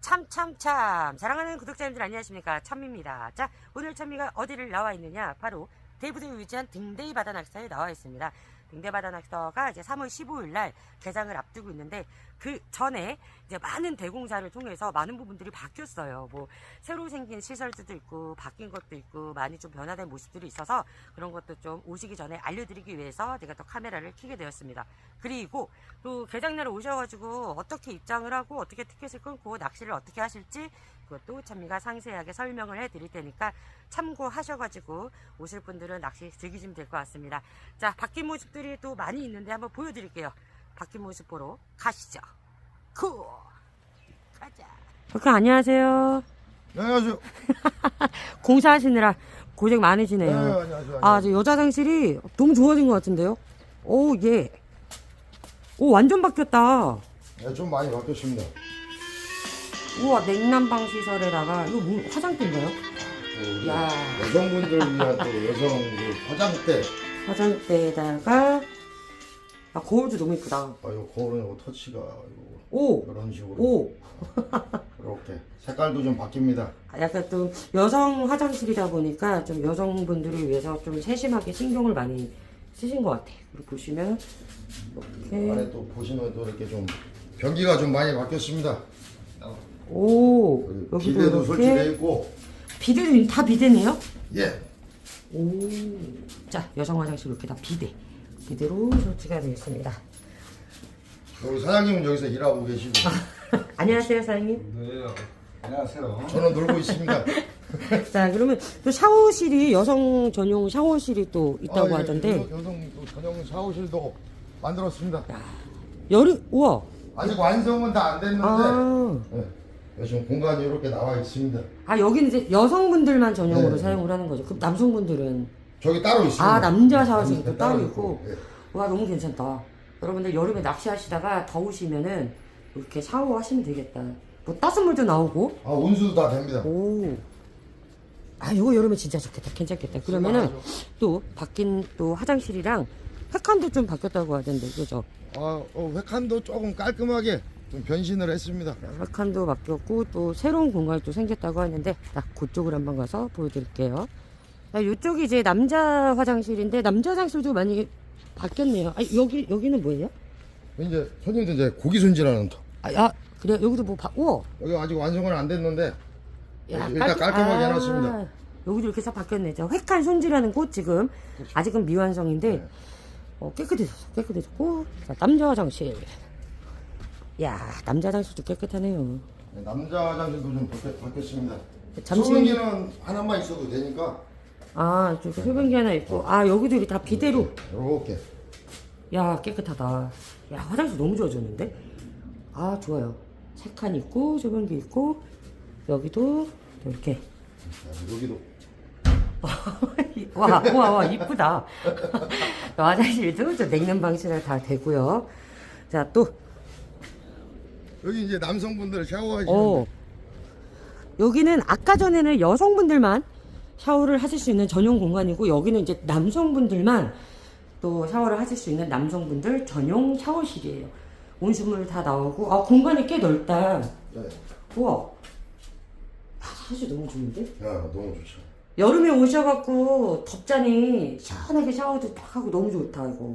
참참참 사랑하는 구독자님들 안녕하십니까 참미입니다. 자 오늘 참미가 어디를 나와 있느냐 바로 대부도에 위치한 등대이 바다 낙서에 나와 있습니다. 등대 바다 낙서가 이제 3월 15일 날 개장을 앞두고 있는데 그 전에 이제 많은 대공사를 통해서 많은 부분들이 바뀌었어요. 뭐 새로 생긴 시설들도 있고 바뀐 것도 있고 많이 좀 변화된 모습들이 있어서 그런 것도 좀 오시기 전에 알려드리기 위해서 제가 또 카메라를 켜게 되었습니다. 그리고 또 개장날에 오셔가지고 어떻게 입장을 하고 어떻게 티켓을 끊고 낚시를 어떻게 하실지 그것도 참미가 상세하게 설명을 해드릴 테니까 참고하셔가지고 오실 분들은 낚시 즐기시면 될 것 같습니다. 자 바뀐 모습들이 또 많이 있는데 한번 보여드릴게요. 바뀐 모습 보러 가시죠. 쿠 가자. 그까 안녕하세요. 네, 안녕하세요. 공사하시느라 고생 네, 많으시네요. 안녕하세요. 아, 저 여자 장실이 너무 좋아진 것 같은데요? 오, 예. 오, 완전 바뀌었다. 네, 좀 많이 바뀌었습니다. 우와, 냉난방 시설에다가, 이거 뭐, 화장대인가요? 그 야. 여성분들 위한 또 여성 그 화장대. 화장대에다가, 아, 거울도 너무 이쁘다. 아, 요 거울은 요 터치가 요 오, 이런 식으로 오. 이렇게 색깔도 좀 바뀝니다. 아, 약간 좀 여성 화장실이다 보니까 좀 여성분들을 위해서 좀 세심하게 신경을 많이 쓰신 것 같아요. 그리고 보시면, 이렇게. 안에 또 보시면 또 이렇게 좀 변기가 좀 많이 바뀌었습니다. 오, 여기도 비데도 설치되어. 있고 비데도 다 비데네요? 예. 오. 자, 여성 화장실 이렇게 다 비대. 비대로 설치가 되어 있습니다. 우리 사장님은 여기서 일하고 계시고 안녕하세요, 사장님. 네, 안녕하세요. 저는 놀고 있습니다. 자, 그러면 또 샤워실이 여성 전용 샤워실이 또 있다고 아, 예, 하던데. 여- 여성 또 전용 샤워실도 만들었습니다. 여름, 우와. 아직 완성은 다 안 됐는데 아. 예, 요즘 공간이 이렇게 나와 있습니다. 아, 여기는 이제 여성분들만 전용으로 네. 사용을 하는 거죠. 그럼 남성분들은? 저기 따로 있습니다. 아, 남자 샤워실도 남자 따로 있고. 예. 와, 너무 괜찮다. 여러분들 여름에 낚시하시다가 더우시면은 이렇게 샤워하시면 되겠다. 뭐 따뜻한 물도 나오고. 아 온수도 다 됩니다. 오. 아, 이거 여름에 진짜 좋겠다. 괜찮겠다. 그러면은 또 바뀐 또 화장실이랑 회칸도 좀 바뀌었다고 하던데, 그죠? 아 어, 회칸도 조금 깔끔하게 좀 변신을 했습니다. 회칸도 바뀌었고 또 새로운 공간이 또 생겼다고 하는데, 딱 그쪽을 한번 가서 보여드릴게요. 아, 이쪽이 이제 남자 화장실인데 남자 화장실도 많이 바뀌었네요. 아, 여기 여기는 뭐예요? 이제 손님들 이제 고기 손질하는 터. 아, 야, 그래 여기도 뭐 바, 우와. 여기 아직 완성은 안 됐는데 야, 일단 깔끔- 깔끔하게 아, 해놨습니다. 여기도 이렇게 싹 바뀌었네. 저 획한 손질하는 곳 지금 아직은 미완성인데 네. 어, 깨끗해졌어. 깨끗해졌고 자, 남자 화장실. 야 남자 화장실도 깨끗하네요. 네, 남자 화장실도 좀 바뀌, 바뀌었습니다. 잠시- 소변기는 하나만 있어도 되니까 아 저기 소변기 하나 있고 아 여기도 이렇게 다 비대로. 이렇게 야 깨끗하다. 야 화장실 너무 좋아졌는데? 아 좋아요. 세 칸 있고 소변기 있고 여기도 또 이렇게 자, 여기도 와, 와, 와, 이쁘다. 화장실도 저 냉난방실에 다 되고요. 자, 또, 여기 이제 남성분들 샤워하시는 어. 여기는 아까 전에는 여성분들만 샤워를 하실 수 있는 전용 공간이고, 여기는 이제 남성분들만 또 샤워를 하실 수 있는 남성분들 전용 샤워실이에요. 온수물 다 나오고, 아, 공간이 꽤 넓다. 네. 우와. 아, 사실 너무 좋은데? 야 너무 좋죠. 여름에 오셔갖고 덥자니 시원하게 샤워도 딱 하고 너무 좋다 이거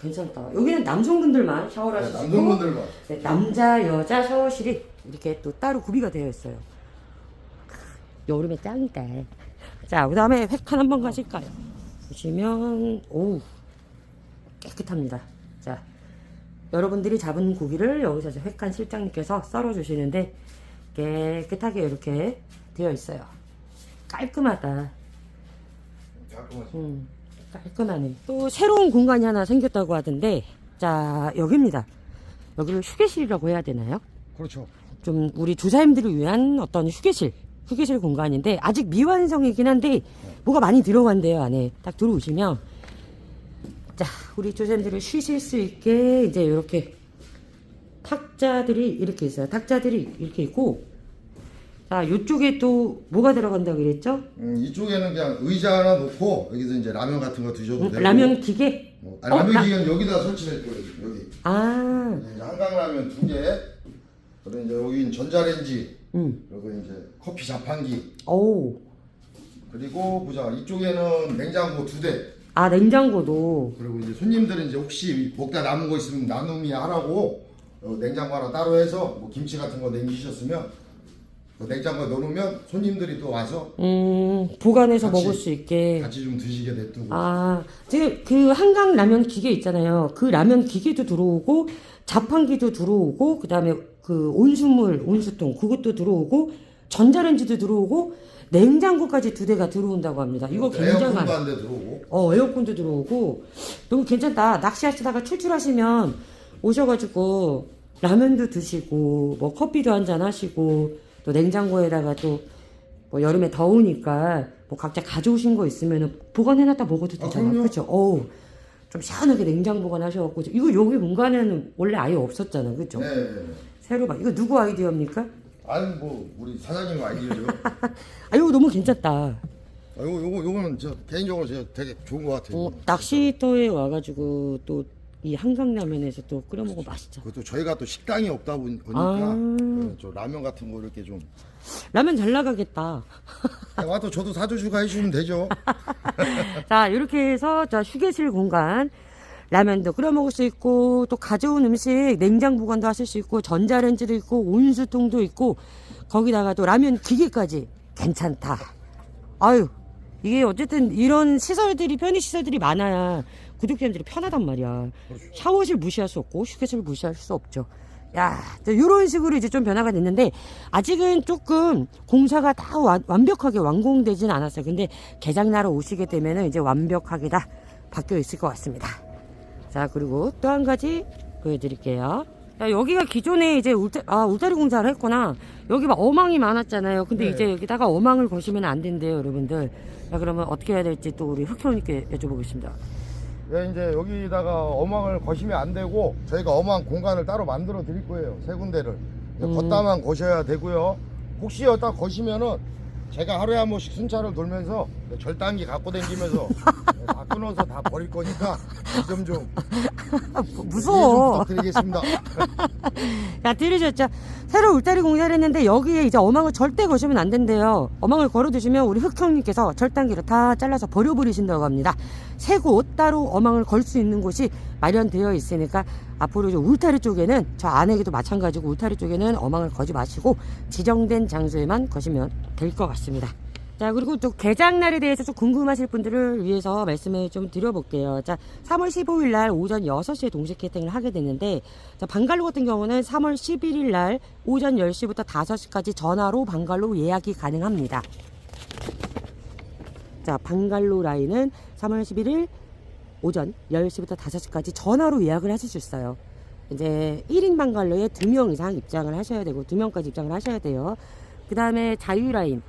괜찮다. 여기는 남성분들만 샤워를 네, 하실 수 있고 남성분들만. 네, 남자 여자 샤워실이 이렇게 또 따로 구비가 되어 있어요. 여름에 짱이다. 자 그 다음에 획한 한번 가실까요? 보시면 오우 깨끗합니다. 자 여러분들이 잡은 고기를 여기서 획한 실장님께서 썰어 주시는데 깨끗하게 이렇게 되어 있어요. 깔끔하다. 깔끔하죠. 음, 깔끔하네. 또 새로운 공간이 하나 생겼다고 하던데, 자, 여기입니다. 여기를 휴게실이라고 해야 되나요? 그렇죠. 좀 우리 주사님들을 위한 어떤 휴게실, 휴게실 공간인데, 아직 미완성이긴 한데, 뭐가 많이 들어간대요, 안에. 딱 들어오시면. 자, 우리 조사님들을 쉬실 수 있게, 이제 이렇게 탁자들이 이렇게 있어요. 탁자들이 이렇게 있고, 자, 요쪽에 또 뭐가 들어간다고 그랬죠? 음, 이쪽에는 그냥 의자 하나 놓고 여기서 이제 라면 같은 거 드셔도 음, 되고 라면 기계? 뭐, 아니, 어, 라면 라- 기계는 여기다 설치될 거예요. 여기 아, 이제 한강 라면 두 개, 그리고 이제 여긴 전자레인지 음. 그리고 이제 커피 자판기 오. 그리고 보자 이쪽에는 냉장고 두 대. 아, 냉장고도. 그리고 이제 손님들은 이제 혹시 먹다 남은 거 있으면 나눔이 하라고 어, 냉장고 하나 따로 해서 뭐 김치 같은 거 냉기셨으면 그 냉장고에 넣어놓으면 손님들이 또 와서 음, 보관해서 같이- 먹을 수 있게. 같이 좀 드시게 냅두고 아, 지금 그 한강 라면 기계 있잖아요. 그 라면 기계도 들어오고, 자판기도 들어오고, 그 다음에 그 온수물, 온수통, 그것도 들어오고, 전자레인지도 들어오고, 냉장고까지 두 대가 들어온다고 합니다. 이거 굉장한. 에어컨도 안돼 들어오고 어, 에어컨도 들어오고. 너무 괜찮다. 낚시하시다가 출출하시면 오셔가지고 라면도 드시고, 뭐 커피도 한잔 하시고, 또 냉장고에다가 또 뭐 여름에 더우니까 뭐 각자 가져오신 거 있으면 보관해놨다 먹어도 아, 되잖아. 그럼요. 그쵸? 어우. 좀 시원하게 냉장 보관하셔갖고. 이거 여기 공간에는 원래 아예 없었잖아. 그죠? 네, 네, 네. 새로 봐. 이거 누구 아이디어입니까? 아니 뭐 우리 사장님 아이디어죠 아, 이거 너무 괜찮다. 아, 요거 요거 요거는 저 개인적으로 제가 되게 좋은 것 같아요 어, 낚시터에 와가지고 또 이 한강라면에서 또 끓여 먹으면 맛있죠. 그것도 저희가 또 식당이 없다 보니- 보니까 아. 어, 저 라면 같은 거 이렇게 좀 라면 잘 나가겠다. 아, 와도 저도 사주시고 해주시면 되죠 자, 이렇게 해서 자 휴게실 공간 라면도 끓여 먹을 수 있고 또 가져온 음식 냉장 보관도 하실 수 있고 전자레인지도 있고 온수통도 있고 거기다가 또 라면 기계까지 괜찮다. 아유 이게 어쨌든 이런 시설들이 편의 시설들이 많아야 구독자님들이 편하단 말이야. 샤워실 무시할 수 없고 휴게실 무시할 수 없죠. 야, 이런 식으로 이제 좀 변화가 됐는데 아직은 조금 공사가 다 완, 완벽하게 완공되진 않았어요. 근데 개장나러 오시게 되면은 이제 완벽하게 다 바뀌어 있을 것 같습니다. 자, 그리고 또 한 가지 보여드릴게요. 야, 여기가 기존에 이제 울타, 아, 울타리 공사를 했구나. 여기 막 어망이 많았잖아요. 근데 네. 이제 여기다가 어망을 거시면 안 된대요, 여러분들. 자, 그러면 어떻게 해야 될지 또 우리 흑현님께 여쭤보겠습니다. 예, 이제 여기다가 어망을 거시면 안 되고 저희가 어망 공간을 따로 만들어 드릴 거예요 세 군데를 음. 걷다만 거셔야 되고요 혹시 여기다 거시면은 제가 하루에 한 번씩 순찰을 돌면서 절단기 갖고 다니면서 다 끊어서 다 버릴 거니까 좀좀 아, 이해 좀 무서워. 부탁드리겠습니다 야, 들으셨죠? 새로 울타리 공사를 했는데 여기에 이제 어망을 절대 거시면 안 된대요. 어망을 걸어두시면 우리 흑형님께서 절단기로 다 잘라서 버려버리신다고 합니다. 세 곳 따로 어망을 걸 수 있는 곳이 마련되어 있으니까 앞으로 울타리 쪽에는 저 안에도 마찬가지고 울타리 쪽에는 어망을 거지 마시고 지정된 장소에만 거시면 될 것 같습니다. 자, 그리고 또 개장날에 대해서 좀 궁금하실 분들을 위해서 말씀을 좀 드려볼게요. 자, 3월 15일 날 오전 6시에 동시 캐팅을 하게 됐는데, 자, 방갈로 같은 경우는 3월 11일 날 오전 10시부터 5시까지 전화로 방갈로 예약이 가능합니다. 자, 방갈로 라인은 3월 11일 오전 10시부터 5시까지 전화로 예약을 하실 수 있어요. 이제 1인 방갈로에 2명 이상 입장을 하셔야 되고 2명까지 입장을 하셔야 돼요. 그 다음에 자유라인.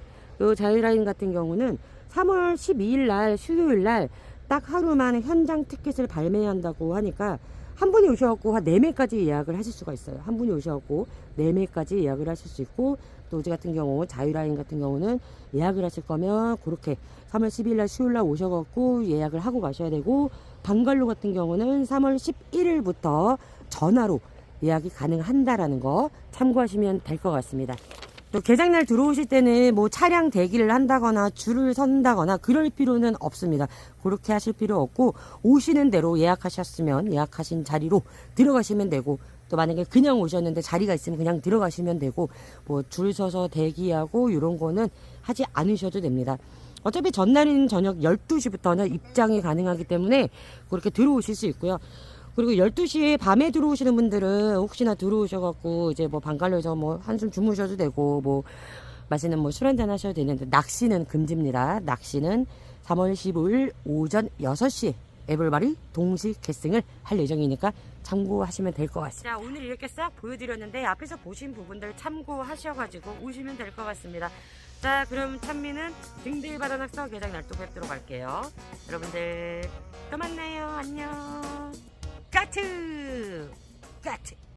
요 자유라인 같은 경우는 3월 12일 날 수요일 날 딱 하루만 현장 티켓을 발매한다고 하니까 한 분이 오셔갖고 한 4매까지 예약을 하실 수가 있어요. 한 분이 오셔갖고 4매까지 예약을 하실 수 있고 또 어제 같은 경우 자유라인 같은 경우는 예약을 하실 거면 그렇게 3월 10일 날 수요일 날 오셔갖고 예약을 하고 가셔야 되고 방갈로 같은 경우는 3월 11일부터 전화로 예약이 가능한다라는 거 참고하시면 될 것 같습니다. 또 개장날 들어오실 때는 뭐 차량 대기를 한다거나 줄을 선다거나 그럴 필요는 없습니다. 그렇게 하실 필요 없고 오시는 대로 예약하셨으면 예약하신 자리로 들어가시면 되고 또 만약에 그냥 오셨는데 자리가 있으면 그냥 들어가시면 되고 뭐 줄 서서 대기하고 이런 거는 하지 않으셔도 됩니다. 어차피 전날인 저녁 12시부터는 입장이 가능하기 때문에 그렇게 들어오실 수 있고요. 그리고 12시에 밤에 들어오시는 분들은 혹시나 들어오셔갖고 이제 뭐 방갈로에서 뭐 한숨 주무셔도 되고 뭐 맛있는 뭐 술 한잔 하셔도 되는데 낚시는 금지입니다. 낚시는 3월 15일 오전 6시에 에블바리 동시 캐스팅을 할 예정이니까 참고하시면 될 것 같습니다. 자, 오늘 이렇게 싹 보여드렸는데 앞에서 보신 부분들 참고하셔가지고 오시면 될 것 같습니다. 자, 그럼 찬미는 등대의 바다낙서 개장 날또 뵙도록 할게요. 여러분들 또 만나요. 안녕. 까트! 까트!